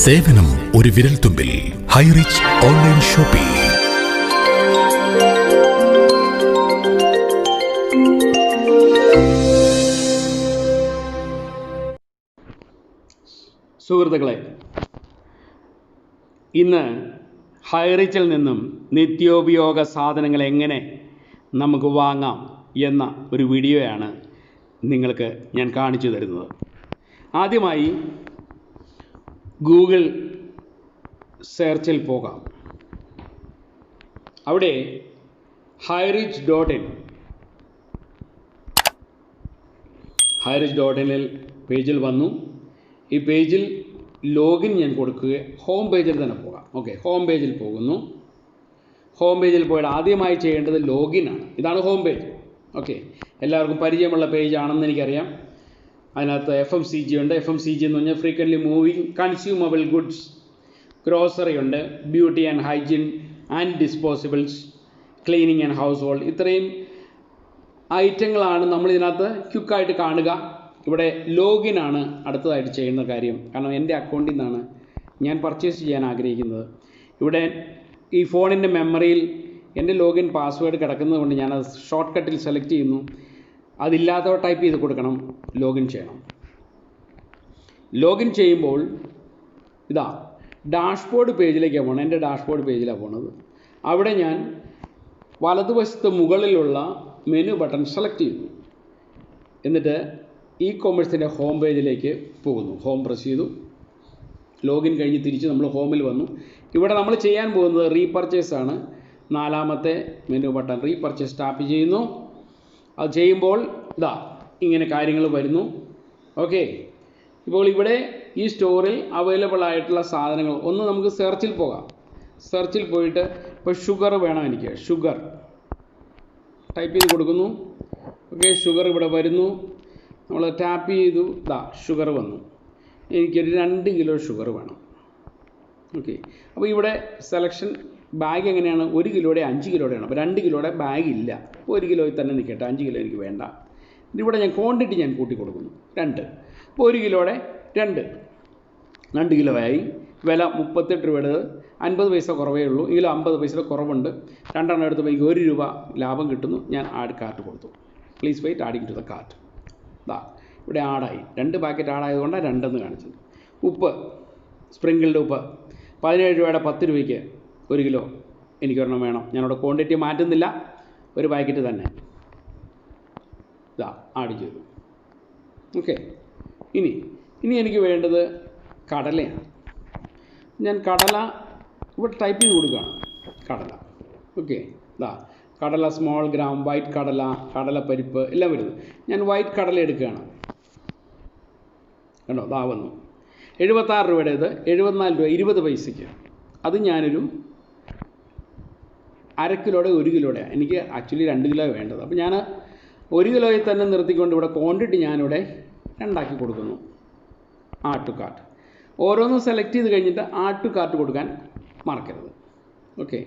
സേവനം ഒരു വിരൽ തുമ്പിൽ ഹൈറിച്ച് ഓൺലൈൻ ഷോപ്പിംഗ് സുഹൃത്തുക്കളെ ഇന്ന് ഹൈറിച്ചിൽ നിന്നും നിത്യോപയോഗ സാധനങ്ങൾ എങ്ങനെ നമുക്ക് വാങ്ങാം എന്ന ഒരു വീഡിയോയാണ് നിങ്ങൾക്ക് ഞാൻ കാണിച്ചു തരുന്നത്. ആദ്യമായി ഗൂഗിൾ സെർച്ചിൽ പോകാം. അവിടെ Highrich dot in. Highrich dot ഇനിൽ പേജിൽ വന്നു. ഈ പേജിൽ ലോഗിൻ ഞാൻ കൊടുക്കുക ഹോം പേജിൽ തന്നെ പോകാം. ഓക്കെ ഹോം പേജിൽ പോകുന്നു. ഹോം പേജിൽ പോയിട്ട് ആദ്യമായി ചെയ്യേണ്ടത് ലോഗിൻ ആണ്. ഇതാണ് ഹോം പേജ് ഓക്കെ എല്ലാവർക്കും പരിചയമുള്ള പേജ് ആണെന്ന് എനിക്കറിയാം. അതിനകത്ത് എഫ് എം സി ജി ഉണ്ട്. എഫ് എം സി ജി എന്ന് പറഞ്ഞാൽ frequently moving consumable goods grocery ഉണ്ട് beauty and hygiene and disposables cleaning and household ഇത്രയും ഐറ്റങ്ങളാണ് നമ്മൾ ഇതിനകത്ത് ക്യുക്കായിട്ട് കാണുക. ഇവിടെ ലോഗിൻ ആണ് അടുത്തതായിട്ട് ചെയ്യുന്ന കാര്യം. കാരണം എന്റെ അക്കൗണ്ടിൽ നിന്നാണ് ഞാൻ പർച്ചേസ് ചെയ്യാൻ ആഗ്രഹിക്കുന്നത്. ഇവിടെ ഈ ഫോണിന്റെ മെമ്മറിയിൽ എന്റെ ലോഗിൻ പാസ്വേഡ് കിടക്കുന്നത് കൊണ്ട് ഞാനത് ഷോർട്ട് കട്ടിൽ സെലക്ട് ചെയ്യുന്നു. അതില്ലാത്തവ ടൈപ്പ് ചെയ്ത് കൊടുക്കണം. ലോഗിൻ ചെയ്യണം. ലോഗിൻ ചെയ്യുമ്പോൾ ഇതാ ഡാഷ്ബോർഡ് പേജിലേക്കാണ് പോകണം എന്റെ ഡാഷ്ബോർഡ് പേജിലാണ് പോണത്. അവിടെ ഞാൻ വലതുവശത്ത് മുകളിലുള്ള മെനു ബട്ടൺ സെലക്ട് ചെയ്യുന്നു. എന്നിട്ട് ഇ കോമേഴ്സിന്റെ ഹോം പേജിലേക്ക് പോകുന്നു. ഹോം പ്രസ് ചെയ്തു. ലോഗിൻ കഴിഞ്ഞ് തിരിച്ച് നമ്മൾ ഹോമിൽ വന്നു. ഇവിടെ നമ്മൾ ചെയ്യാൻ പോകുന്നത് റീപർച്ചേസ് ആണ്. നാലാമത്തെ മെനു ബട്ടൺ റീപർച്ചേസ് ടാപ്പ് ചെയ്യുന്നു. അത് ചെയ്യുമ്പോൾ ഇതാ ഇങ്ങനെ കാര്യങ്ങൾ വരുന്നു. ഓക്കെ ഇപ്പോൾ ഇവിടെ ഈ സ്റ്റോറിൽ അവൈലബിൾ ആയിട്ടുള്ള സാധനങ്ങൾ ഒന്ന് നമുക്ക് സെർച്ചിൽ പോകാം. സെർച്ചിൽ പോയിട്ട് ഇപ്പോൾ ഷുഗർ വേണം എനിക്ക്. ഷുഗർ ടൈപ്പ് ചെയ്ത് കൊടുക്കുന്നു. ഓക്കെ ഷുഗർ ഇവിടെ വരുന്നു. നമ്മൾ ടാപ്പ് ചെയ്തു. ദാ ഷുഗർ വന്നു. എനിക്കൊരു രണ്ട് കിലോ ഷുഗർ വേണം. ഓക്കെ അപ്പോൾ ഇവിടെ സെലക്ഷൻ ബാഗ് എങ്ങനെയാണ്? ഒരു കിലോയുടെ അഞ്ച് കിലോയുടെയാണ് അപ്പോൾ രണ്ട് കിലോയുടെ ബാഗ് ഇല്ല. ഒരു കിലോയിൽ തന്നെ നിൽക്കട്ടെ. അഞ്ച് കിലോ എനിക്ക് വേണ്ട. ഇവിടെ ഞാൻ ക്വാണ്ടിറ്റി ഞാൻ കൂട്ടി കൊടുക്കുന്നു. രണ്ട്. അപ്പോൾ ഒരു കിലോയുടെ രണ്ട്. രണ്ട് കിലോ ആയി. വില മുപ്പത്തെട്ട് രൂപയുടെ അൻപത് പൈസ കുറവേ ഉള്ളൂ. ഇതിലും അമ്പത് പൈസയുടെ കുറവുണ്ട്. രണ്ടെണ്ണം എടുത്തപ്പോൾ എനിക്ക് ഒരു രൂപ ലാഭം കിട്ടുന്നു. ഞാൻ ആഡ് കാർട്ട് കൊടുത്തു. Please wait adding to the cart ദാ ഇവിടെ ആടായി രണ്ട് പാക്കറ്റ് ആടായതുകൊണ്ടാണ് രണ്ടെന്ന് കാണിച്ചത്. ഉപ്പ് സ്പ്രിങ്കിൾഡ് ഉപ്പ്. പതിനേഴ് രൂപയുടെ പത്ത് രൂപയ്ക്ക് ഒരു കിലോ എനിക്കൊരെണ്ണം വേണം. ഞാനവിടെ ക്വാണ്ടിറ്റി മാറ്റുന്നില്ല. ഒരു പാക്കറ്റ് തന്നെ. ഇതാ ആഡ് ചെയ്തു. ഓക്കെ ഇനി ഇനി എനിക്ക് വേണ്ടത് കടലയാണ്. ഞാൻ കടല ഇവിടെ ടൈപ്പ് ചെയ്ത് കൊടുക്കുകയാണ്. കടല. ഓക്കെ ഇതാ കടല സ്മോൾ ഗ്രാം വൈറ്റ് കടല കടലപ്പരിപ്പ് എല്ലാം വരുന്നു. ഞാൻ വൈറ്റ് കടല എടുക്കുകയാണ്. കണ്ടോ? ദാ വന്നു. എഴുപത്താറ് രൂപയുടേത് എഴുപത്തിനാല് രൂപ ഇരുപത് പൈസയ്ക്ക്. അത് ഞാനൊരു അര കിലോയുടെ ഒരു കിലോയുടെ. എനിക്ക് ആക്ച്വലി രണ്ട് കിലോ വേണ്ടത്. അപ്പോൾ ഞാൻ ഒരു കിലോയിൽ തന്നെ നിർത്തിക്കൊണ്ട് ഇവിടെ ക്വാണ്ടിറ്റി ഞാനിവിടെ രണ്ടാക്കി കൊടുക്കുന്നു. ആഡ് ടു കാർട്ട് ഓരോന്നും സെലക്ട് ചെയ്ത് കഴിഞ്ഞിട്ട് ആഡ് ടു കാർട്ട് കൊടുക്കാൻ മറക്കരുത്. ഓക്കെ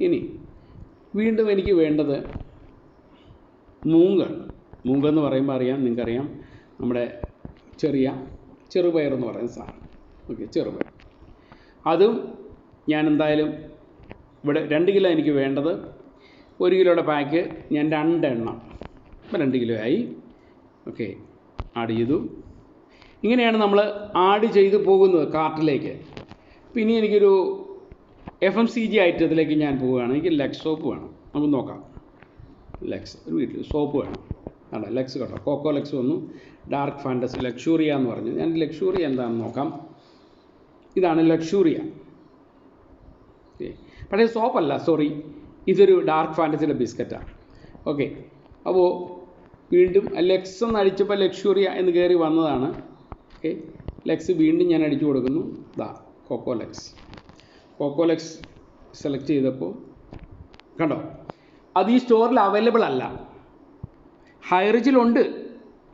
ഇനി വീണ്ടും എനിക്ക് വേണ്ടത് മൂങ്ക് മൂങ്കെന്ന് പറയുമ്പോൾ അറിയാം നിങ്ങൾക്കറിയാം. നമ്മുടെ ചെറിയ ചെറുപയർ എന്ന് പറയുന്ന സാധനം. ഓക്കെ ചെറുപയർ. അതും ഞാൻ എന്തായാലും ഇവിടെ രണ്ട് കിലോ എനിക്ക് വേണ്ടത്. ഒരു കിലോയുടെ പാക്ക് ഞാൻ രണ്ടെണ്ണം ഇപ്പം രണ്ട് കിലോ ആയി. ഓക്കെ ആഡ് ചെയ്തു. ഇങ്ങനെയാണ് നമ്മൾ ആഡ് ചെയ്തു പോകുന്നത് കാർട്ടിലേക്ക്. പിന്നെ എനിക്കൊരു എഫ് എം സി ജി ഐറ്റത്തിലേക്ക് ഞാൻ പോവുകയാണ്. എനിക്ക് ലെക്സ് സോപ്പ് വേണം. നമുക്ക് നോക്കാം. ലെക്സ് ഒരു വീട്ടിൽ സോപ്പ് വേണം. അതെ ലെക്സ് കേട്ടോ കോക്കോ ലെക്സ് വന്നു. ഡാർക്ക് ഫാന്റസി ലക്ഷൂറിയ എന്ന് പറഞ്ഞു. ഞാൻ ലക്ഷൂറിയ എന്താണെന്ന് നോക്കാം. ഇതാണ് ലക്ഷൂറിയ പക്ഷേ സോപ്പല്ല സോറി ഇതൊരു ഡാർക്ക് ഫാന്റസിയുടെ ബിസ്ക്കറ്റാണ് ഓക്കെ അപ്പോൾ വീണ്ടും ലെക്സ് എന്ന് അടിച്ചപ്പോൾ ലക്ഷൂറിയ എന്ന് കയറി വന്നതാണ്. ഓക്കെ ലെക്സ് വീണ്ടും ഞാൻ അടിച്ചു കൊടുക്കുന്നു. ദാ Coco Lex Coco Lex select ചെയ്തപ്പോൾ കണ്ടോ? അത് ഈ സ്റ്റോറിൽ അവൈലബിൾ അല്ല. ഹൈറിച്ചിലുണ്ട്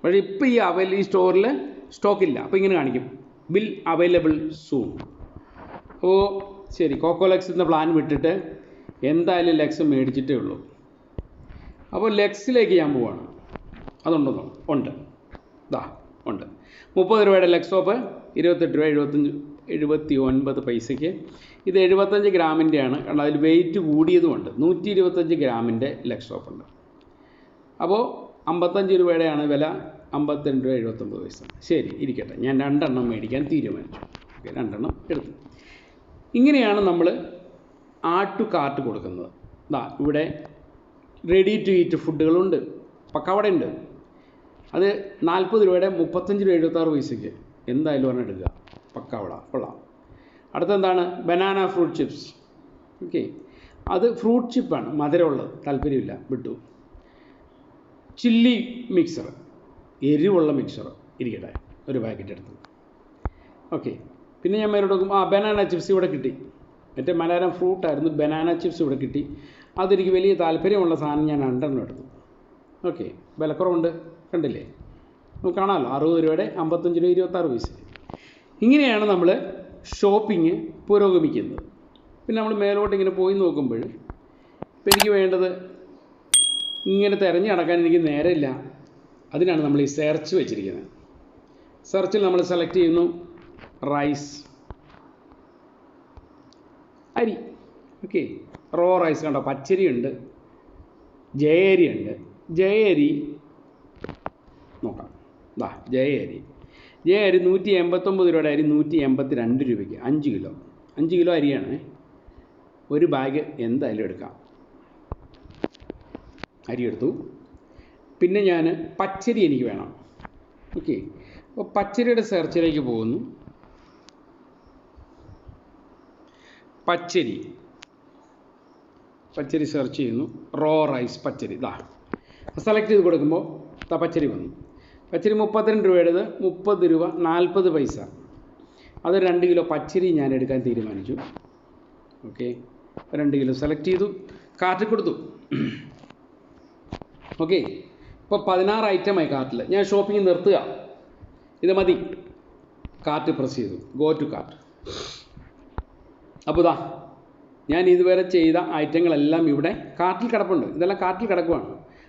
പക്ഷേ ഇപ്പോൾ ഈ അവൈൽ ഈ സ്റ്റോറിൽ സ്റ്റോക്ക് ഇല്ല. അപ്പോൾ ഇങ്ങനെ കാണിക്കും. ബിൽ അവൈലബിൾ സൂൺ അപ്പോൾ ശരി കോക്കോലെക്സ് എന്ന പ്ലാൻ വിട്ടിട്ട് എന്തായാലും ലെക്സ് മേടിച്ചിട്ടേ ഉള്ളൂ. അപ്പോൾ ലെക്സിലേക്ക് ഞാൻ പോവാണ്. അതുണ്ടെന്നോ ഉണ്ട്. ഇതാ ഉണ്ട്. മുപ്പത് രൂപയുടെ ലെക്സോപ്പ് ഇരുപത്തെട്ട് രൂപ എഴുപത്തഞ്ച് എഴുപത്തി ഒൻപത് പൈസയ്ക്ക്. ഇത് എഴുപത്തഞ്ച് ഗ്രാമിന്റെയാണ് കാരണം അതിൽ വെയിറ്റ് കൂടിയതുമുണ്ട്. നൂറ്റി ഇരുപത്തഞ്ച് ഗ്രാമിന്റെ ലെക്സോപ്പ് ഉണ്ട്. അപ്പോൾ അമ്പത്തഞ്ച് രൂപയുടെയാണ് വില. അമ്പത്തിരണ്ട് രൂപ എഴുപത്തൊമ്പത് പൈസ. ശരി ഇരിക്കട്ടെ. ഞാൻ രണ്ടെണ്ണം മേടിക്കാൻ തീരുമാനിച്ചു. ഓക്കെ രണ്ടെണ്ണം എടുത്തു. ഇങ്ങനെയാണ് നമ്മൾ ആട്ടു കാർട്ട് കൊടുക്കുന്നത്. ഇതാ ഇവിടെ റെഡി ടു ഈറ്റ് ഫുഡുകളുണ്ട് പക്കവട ഉണ്ട് അത് നാൽപ്പത് രൂപയുടെ മുപ്പത്തഞ്ച് രൂപ എഴുപത്താറ് പൈസയ്ക്ക്. എന്തായാലും എടുക്കുക. പക്കവട കൊള്ളാം. അടുത്തെന്താണ്? ബനാന ഫ്രൂട്ട് ചിപ്സ് ഓക്കെ അത് ഫ്രൂട്ട് ചിപ്പാണ് മധുരമുള്ളത്. താല്പര്യമില്ല. വിട്ടു. ചില്ലി മിക്സർ എരിവുള്ള മിക്സർ ഇരിക്കട്ടെ. ഒരു പാക്കറ്റ് എടുത്തു. ഓക്കെ പിന്നെ ഞാൻ മേലോട്ട് നോക്കും. ആ ബനാന ചിപ്സ് ഇവിടെ കിട്ടി. മറ്റേ മലയാളം ഫ്രൂട്ടായിരുന്നു ബനാന ചിപ്സ് ഇവിടെ കിട്ടി. അതെനിക്ക് വലിയ താല്പര്യമുള്ള സാധനം ഞാൻ രണ്ടെണ്ണം എടുത്തു. ഓക്കെ വിലക്കുറവുണ്ട്. കണ്ടില്ലേ? നമുക്ക് കാണാമല്ലോ. അറുപത് രൂപയുടെ അമ്പത്തഞ്ച് രൂപ ഇരുപത്താറ് പൈസ. ഇങ്ങനെയാണ് നമ്മൾ ഷോപ്പിംഗ് പുരോഗമിക്കുന്നത്. പിന്നെ നമ്മൾ മേലോട്ട് ഇങ്ങനെ പോയി നോക്കുമ്പോൾ ഇപ്പം എനിക്ക് വേണ്ടത് ഇങ്ങനെ തിരഞ്ഞു നടക്കാൻ എനിക്ക് നേരമില്ല. അതിനാണ് നമ്മൾ ഈ സെർച്ച് വെച്ചിരിക്കുന്നത്. സെർച്ചിൽ നമ്മൾ സെലക്ട് ചെയ്യുന്നു റൈസ് അരി. ഓക്കെ റോ റൈസ് കണ്ടോ? പച്ചരി ഉണ്ട്. ജയരി ഉണ്ട്. ജയരി. നോക്കാം. ദാ ജയരി. ജയരി നൂറ്റി എൺപത്തൊമ്പത് രൂപയുടെ അരി നൂറ്റി എൺപത്തി രണ്ട് രൂപയ്ക്ക്. അഞ്ച് കിലോ. അഞ്ച് കിലോ അരിയാണ്. ഒരു ബാഗ് എന്തായാലും എടുക്കാം. അരി എടുത്തു. പിന്നെ ഞാൻ പച്ചരി എനിക്ക് വേണം. ഓക്കെ. അപ്പോൾ പച്ചരിയുടെ സെർച്ചിലേക്ക് പോകുന്നു. പച്ചരി. പച്ചരി സെർച്ച് ചെയ്യുന്നു. റോ റൈസ് പച്ചരി. ഇതാ സെലക്ട് ചെയ്ത് കൊടുക്കുമ്പോൾ പച്ചരി വന്നു. പച്ചരി മുപ്പത്തിരണ്ട് രൂപയുടേത് മുപ്പത് രൂപ നാൽപ്പത് പൈസ. അത് രണ്ട് കിലോ പച്ചരി ഞാൻ എടുക്കാൻ തീരുമാനിച്ചു. ഓക്കെ രണ്ട് കിലോ സെലക്ട് ചെയ്തു. കാർട്ടിൽ കൊടുത്തു. ഓക്കെ ഇപ്പോൾ പതിനാറ് ഐറ്റമായി കാർട്ടിൽ ഞാൻ ഷോപ്പിംഗ് നിർത്തുക. ഇത് മതി. കാർട്ട് പ്രസ് ചെയ്തു. ഗോ ടു കാർട്ട് അപ്പോൾ ഇതാ ഞാൻ ഇതുവരെ ചെയ്ത ഐറ്റങ്ങളെല്ലാം ഇവിടെ കാർട്ടിൽ കിടപ്പുണ്ട്. ഇതെല്ലാം കാർട്ടിൽ കിടക്കുവാണ്.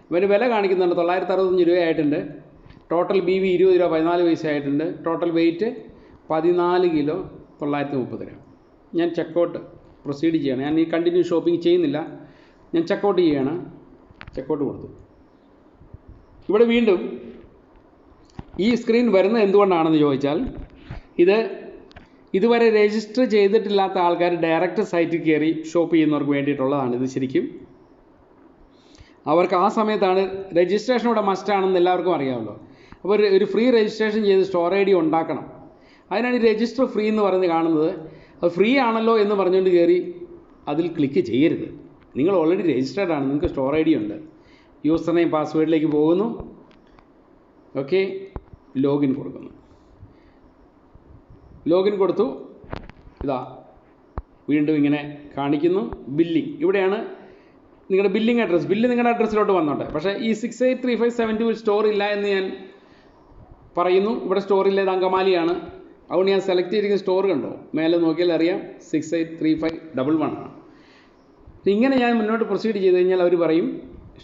ഇവർ വില കാണിക്കുന്നുണ്ട്. തൊള്ളായിരത്തി അറുപത്തഞ്ച് രൂപയായിട്ടുണ്ട് ടോട്ടൽ ബി വി ഇരുപത് രൂപ പതിനാല് പൈസ ആയിട്ടുണ്ട് ടോട്ടൽ വെയിറ്റ് പതിനാല് കിലോ തൊള്ളായിരത്തി മുപ്പത് രൂപ ഞാൻ ചെക്കൗട്ട് പ്രൊസീഡ് ചെയ്യണം. ഞാൻ ഈ കണ്ടിന്യൂ ഷോപ്പിംഗ് ചെയ്യുന്നില്ല. ഞാൻ ചെക്കൗട്ട് ചെയ്യണം. ചെക്കൗട്ട് കൊടുത്തു. ഇവിടെ വീണ്ടും ഈ സ്ക്രീൻ വരുന്നത് എന്തുകൊണ്ടാണെന്ന് ചോദിച്ചാൽ ഇത് ഇതുവരെ രജിസ്റ്റർ ചെയ്തിട്ടില്ലാത്ത ആൾക്കാർ ഡയറക്റ്റ് സൈറ്റിൽ കയറി ഷോപ്പ് ചെയ്യുന്നവർക്ക് വേണ്ടിയിട്ടുള്ളതാണ്. ഇത് ശരിക്കും അവർക്ക് ആ സമയത്താണ് രജിസ്ട്രേഷൻ ഇവിടെ മസ്റ്റാണെന്ന് എല്ലാവർക്കും അറിയാമല്ലോ. അപ്പോൾ ഒരു- ഫ്രീ രജിസ്ട്രേഷൻ ചെയ്ത് സ്റ്റോർ ഐ ഡി ഉണ്ടാക്കണം. അതിനാണ് ഈ രജിസ്റ്റർ ഫ്രീ എന്ന് പറഞ്ഞ് കാണുന്നത്. അത് ഫ്രീ ആണല്ലോ എന്ന് പറഞ്ഞുകൊണ്ട് കയറി അതിൽ ക്ലിക്ക് ചെയ്യരുത്. നിങ്ങൾ ഓൾറെഡി രജിസ്റ്റേർഡ് ആണ്. നിങ്ങൾക്ക് സ്റ്റോർ ഐ ഡി ഉണ്ട് യൂസർ നെയിം പാസ്വേഡിലേക്ക് പോകുന്നു. ഓക്കെ ലോഗിൻ കൊടുക്കുന്നു. ലോഗിൻ കൊടുത്തു. ഇതാ. വീണ്ടും ഇങ്ങനെ കാണിക്കുന്നു. ബില്ലിംഗ് ഇവിടെയാണ് നിങ്ങളുടെ ബില്ലിംഗ് അഡ്രസ്സ് ബില്ല് നിങ്ങളുടെ അഡ്രസ്സിലോട്ട് വന്നോട്ടെ. പക്ഷേ ഈ six eight three five seven two store ഇല്ല എന്ന് ഞാൻ പറയുന്നു ഇവിടെ ഇത് അങ്കമാലിയാണ്. അതുകൊണ്ട് ഞാൻ സെലക്ട് ചെയ്തിരിക്കുന്ന സ്റ്റോർ കണ്ടോ? മേലെ നോക്കിയാൽ അറിയാം six eight three five double one ആണ്. ഇങ്ങനെ ഞാൻ മുന്നോട്ട് പ്രൊസീഡ് ചെയ്ത് കഴിഞ്ഞാൽ അവർ പറയും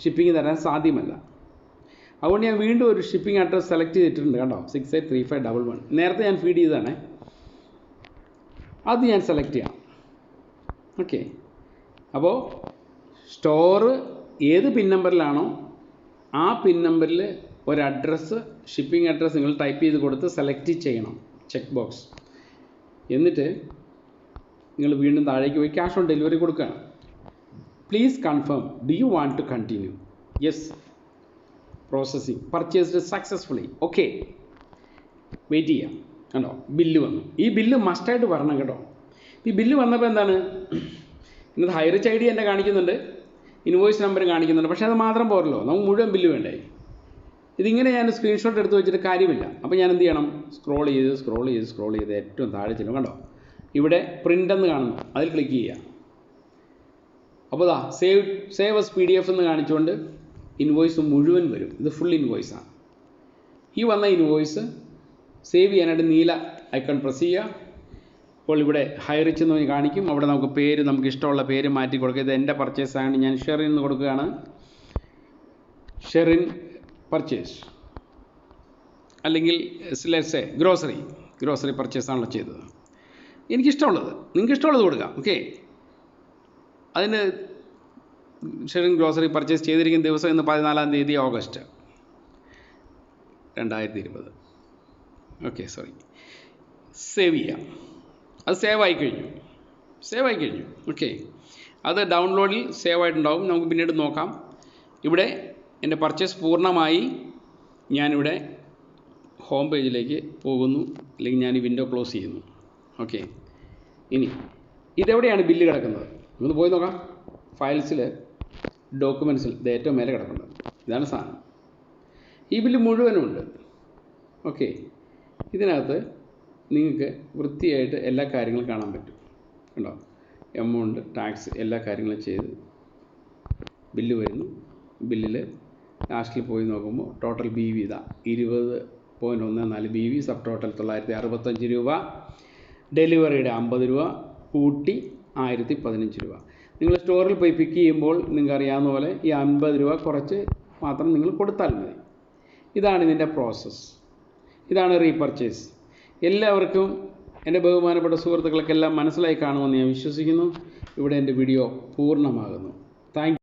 ഷിപ്പിംഗ് തരാൻ സാധ്യമല്ല. അതുകൊണ്ട് ഞാൻ വീണ്ടും ഒരു ഷിപ്പിംഗ് അഡ്രസ്സ് സെലക്ട് ചെയ്തിട്ടുണ്ട് കണ്ടോ? Six eight three five double one നേരത്തെ ഞാൻ ഫീഡ് ചെയ്തതാണേ. അത് ഞാൻ സെലക്ട് ചെയ്യാം. ഓക്കെ അപ്പോൾ സ്റ്റോറ് ഏത് പിൻ നമ്പറിലാണോ ആ പിൻ നമ്പറിൽ ഒരു അഡ്രസ്സ് ഷിപ്പിംഗ് അഡ്രസ്സ് നിങ്ങൾ ടൈപ്പ് ചെയ്ത് കൊടുത്ത് സെലക്ട് ചെയ്യണം. ചെക്ക് ബോക്സ് എന്നിട്ട് നിങ്ങൾ വീണ്ടും താഴേക്ക് പോയി ക്യാഷ് ഓൺ ഡെലിവറി കൊടുക്കുകയാണ്. Please confirm do you want to continue yes processing purchased successfully okay wait ചെയ്യാം കണ്ടോ? ബില്ല് വന്നു. ഈ ബില്ല് മസ്റ്റായിട്ട് വരണം കേട്ടോ. ഈ ബില്ല് വന്നപ്പോൾ എന്താണ്? ഇന്നത്തെ ഹൈറിച്ച് ഐ ഡി എന്നെ കാണിക്കുന്നുണ്ട്. ഇൻവോയ്സ് നമ്പർ കാണിക്കുന്നുണ്ട്. പക്ഷേ അത് മാത്രം പോരല്ലോ. നമുക്ക് മുഴുവൻ ബില്ല് വേണ്ടേ? ഇതിങ്ങനെ ഞാൻ സ്ക്രീൻഷോട്ട് എടുത്ത് വെച്ചിട്ട് കാര്യമില്ല. അപ്പോൾ ഞാൻ എന്ത് ചെയ്യണം? സ്ക്രോൾ ചെയ്ത് സ്ക്രോൾ ചെയ്ത് സ്ക്രോൾ ചെയ്ത് ഏറ്റവും താഴെ ചെല്ലും. കണ്ടോ? ഇവിടെ പ്രിന്റ് എന്ന് കാണുന്നു. അതിൽ ക്ലിക്ക് ചെയ്യുക. അപ്പോൾ ഇതാ save save as P D F എന്ന് കാണിച്ചുകൊണ്ട് ഇൻവോയ്സ് മുഴുവൻ വരും. ഇത് ഫുൾ ഇൻവോയ്സാണ് ഈ വന്ന ഇൻവോയ്സ് സേവ് ചെയ്യാനായിട്ട് നീല ഐക്കൺ പ്രസ് ചെയ്യുക. അപ്പോൾ ഇവിടെ ഹൈറിച്ച് എന്ന് കാണിക്കും. അവിടെ നമുക്ക് പേര് നമുക്ക് ഇഷ്ടമുള്ള പേര് മാറ്റി കൊടുക്കുക. ഇത് എന്റെ പർച്ചേസ് ആണ്. ഞാൻ ഷെറിൻ എന്ന് കൊടുക്കുകയാണ്. ഷെറിൻ പർച്ചേസ് അല്ലെങ്കിൽ ലെറ്റ്സ് ഗ്രോസറി ഗ്രോസറി പർച്ചേസ് ആണല്ലോ ചെയ്തത്. എനിക്കിഷ്ടമുള്ളത്. നിങ്ങൾക്ക് ഇഷ്ടമുള്ളത് കൊടുക്കാം. ഓക്കെ അതിന് ശരിക്കും ഗ്രോസറി പർച്ചേസ് ചെയ്തിരിക്കുന്ന ദിവസം ഇന്ന് പതിനാലാം തീയതി ഓഗസ്റ്റ് രണ്ടായിരത്തി ഇരുപത് ഓക്കെ സോറി സേവ് ചെയ്യാം. അത് സേവ് ആയി കഴിഞ്ഞു. സേവ് ആയി കഴിഞ്ഞു. ഓക്കെ അത് ഡൗൺലോഡിൽ സേവ് ആയിട്ടുണ്ടാവും. നമുക്ക് പിന്നീട് നോക്കാം. ഇവിടെ എന്റെ പർച്ചേസ് പൂർണമായി ഞാനിവിടെ ഹോം പേജിലേക്ക് പോകുന്നു. അല്ലെങ്കിൽ ഞാൻ ഈ വിൻഡോ ക്ലോസ് ചെയ്യുന്നു. ഓക്കെ ഇനി ഇതെവിടെയാണ് ബില്ല് കിടക്കുന്നത്? ഒന്ന് പോയി നോക്കാം. ഫയൽസിൽ ഡോക്യുമെൻസിൽ ഇത് ഏറ്റവും മേലെ കിടക്കുന്നത്. ഇതാണ് സാധനം. ഈ ബില്ല് മുഴുവനുമുണ്ട് ഓക്കെ ഇതിനകത്ത് നിങ്ങൾക്ക് വൃത്തിയായിട്ട് എല്ലാ കാര്യങ്ങളും കാണാൻ പറ്റും. കണ്ടോ? എമൗണ്ട് ടാക്സ് എല്ലാ കാര്യങ്ങളും ചെയ്ത് ബില്ല് വരുന്നു. ബില്ലിൽ ലാസ്റ്റിൽ പോയി നോക്കുമ്പോൾ ടോട്ടൽ ബി വി ഇതാ. ഇരുപത് പോയിന്റ് ഒന്ന് നാല് ബി വി സബ് ടോട്ടൽ തൊള്ളായിരത്തി അറുപത്തഞ്ച് രൂപ. ഡെലിവറിയുടെ അമ്പത് രൂപ. കൂട്ടി ആയിരത്തി പതിനഞ്ച് രൂപ. നിങ്ങൾ സ്റ്റോറിൽ പോയി പിക്ക് ചെയ്യുമ്പോൾ നിങ്ങൾക്ക് അറിയാവുന്ന പോലെ ഈ അൻപത് രൂപ കുറച്ച് മാത്രം നിങ്ങൾ കൊടുത്താൽ മതി. ഇതാണ് ഇതിന്റെ പ്രോസസ്സ് ഇതാണ് റീപർച്ചേസ് എല്ലാവർക്കും എന്റെ ബഹുമാനപ്പെട്ട സുഹൃത്തുക്കൾക്കെല്ലാം മനസ്സിലായി കാണുമെന്ന് ഞാൻ വിശ്വസിക്കുന്നു. ഇവിടെ എന്റെ വീഡിയോ പൂർണമാകുന്നു. താങ്ക്